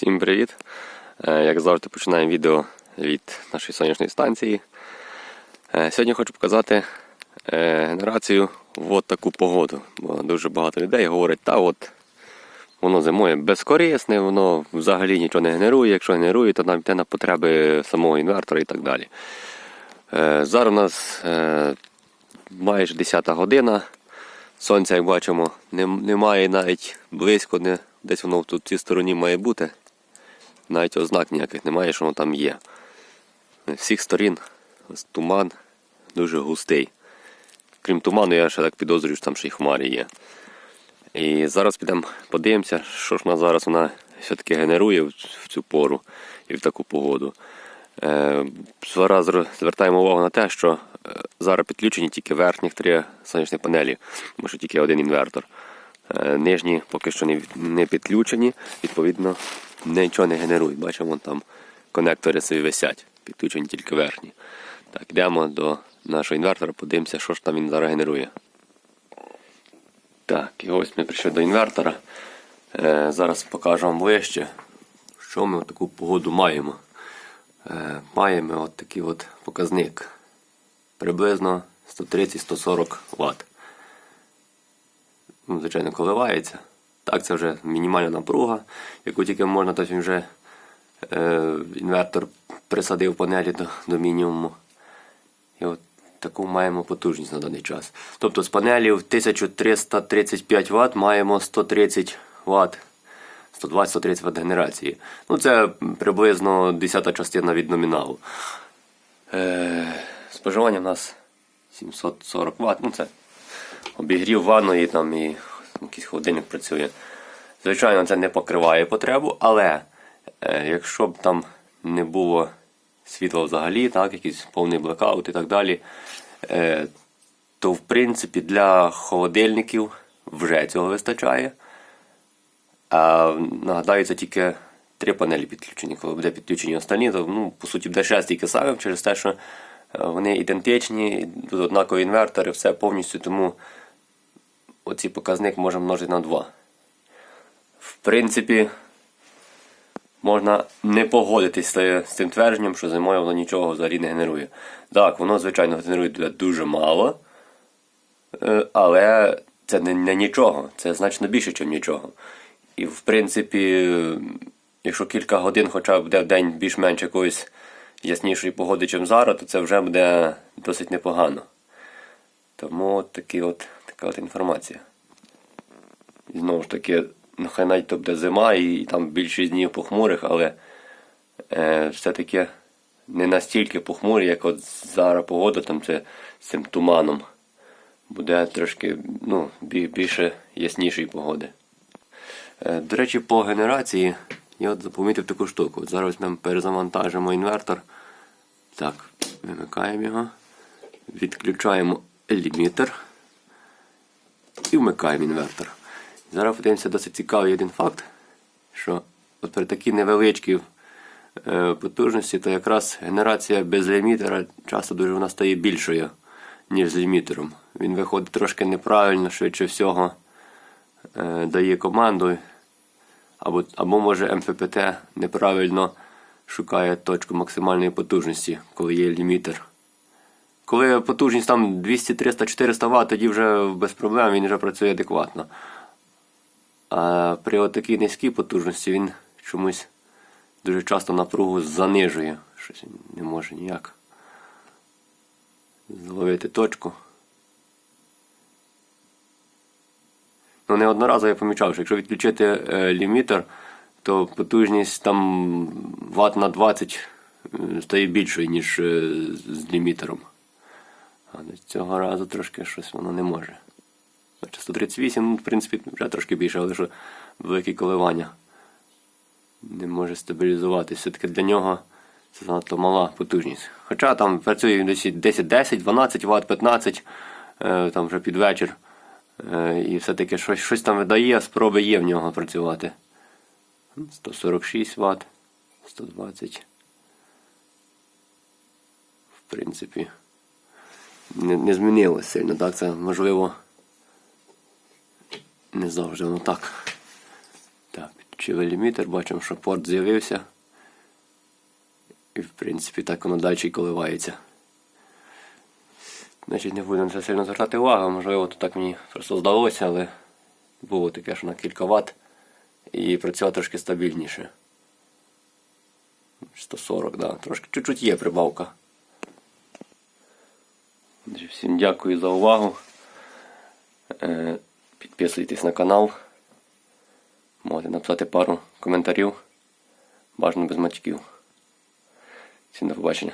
Всім привіт! Е, Як завжди починаємо відео від нашої сонячної станції. Е, Сьогодні хочу показати е, генерацію в от таку погоду. Бо дуже багато людей говорять, та от воно зимою безкорисне, воно взагалі нічого не генерує. Якщо генерує, то навіть не на потреби самого інвертора і так далі. Зараз у нас майже 10 година. Сонця, як бачимо, нем- немає навіть близько, десь воно в цій стороні має бути. Навіть ознак ніяких немає, що воно там є. З всіх сторін туман дуже густий. Крім туману, я ще так підозрюю, що там ще й хмарі є. І зараз підемо подивимося, що ж вона зараз вона все-таки генерує в цю пору і в таку погоду. Е, Зараз звертаємо увагу на те, що е, зараз підключені тільки верхніх три сонячні панелі, тому що тільки один інвертор. Е, Нижні поки що не, підключені, відповідно, нічого не генерують. Бачимо, там конектори собі висять, підключені тільки верхні. Так, йдемо до нашого інвертора, подивимося, що ж там він зараз генерує. Так, і ось ми прийшли до інвертора. Е, зараз покажу вам ближче, що ми таку погоду маємо. Е, маємо от такий от показник. Приблизно 130-140 Вт. Ну, звичайно, коливається. Так, це вже мінімальна напруга, яку тільки можна, то вже е, інвертор присадив панелі до, до мінімуму. І от таку маємо потужність на даний час. Тобто з панелів 1335 Вт маємо 130 Вт. 120-130 Вт генерації. Ну, це приблизно 10 частина від номіналу. Е, споживання в нас 740 Вт. Ну, це обігрів ванної там і якийсь холодильник працює. Звичайно, це не покриває потребу, але е, якщо б там не було світла взагалі, так, якийсь повний блекаут і так далі, е, то в принципі для холодильників вже цього вистачає. А нагадаю, тільки три панелі підключені. Коли буде підключені останні, то ну, по суті буде ще стільки самих через те, що вони ідентичні, тут однакові інвертори, все повністю, тому оцей показник можна множити на 2. В принципі, можна не погодитись з цим твердженням, що зимою воно нічого взагалі не генерує. Так, воно, звичайно, генерує дуже мало, е, але це не, не нічого, це значно більше, ніж нічого. І в принципі, якщо кілька годин хоча б буде в день більш-менш якоїсь яснішої погоди, ніж зараз, то це вже буде досить непогано. Тому от такі от, така от інформація. І знову ж таки, нехай навіть то буде зима і, і там більшість днів похмурих, але е, все-таки не настільки похмурі, як от зараз погода там це з цим туманом. Буде трошки ну, більше яснішої погоди. Е, До речі, по генерації я от запомітив таку штуку. От зараз ми перезавантажимо інвертор. Так, вимикаємо його, відключаємо лімітер і вмикаємо інвертор. Зараз подивимося досить цікавий один факт, що от при такій невеличкій е, потужності, то якраз генерація без лімітера часто дуже вона стає більшою, ніж з лімітером. Він виходить трошки неправильно, швидше всього е, дає команду, або, або може МФПТ неправильно шукає точку максимальної потужності, коли є лімітер. Коли потужність там 200, 300, 400 Вт, тоді вже без проблем він вже працює адекватно. А при отакій низькій потужності він чомусь дуже часто напругу занижує. Щось не може ніяк зловити точку. Ну, неодноразово я помічав, що якщо відключити е, лімітер, то потужність там ватт на 20 е, стає більшою, ніж е, з лімітером. А до цього разу трошки щось воно не може. Значить, 138, ну, в принципі, вже трошки більше, але що великі коливання. Не може стабілізуватися. Все-таки для нього це занадто мала потужність. Хоча там працює десь 10-10, 12 Вт, 15 е, там вже під вечір. Е, І все-таки щось, щось там видає, спроби є в нього працювати. 146 Вт, 120. В принципі, не, не змінилось сильно, так? Це можливо. Не завжди воно так. Так, включили лімітер, бачимо, що порт з'явився. І в принципі так воно далі коливається. Значить, не будемо це сильно звертати увагу, можливо, то так мені просто здалося, але було таке, що на кілька ватт і працював трошки стабільніше. 140, да, трошки чуть-чуть є прибавка. Всім дякую за увагу. Е, Підписуйтесь на канал. Можете написати пару коментарів. Бажано без матчків. Всім до побачення.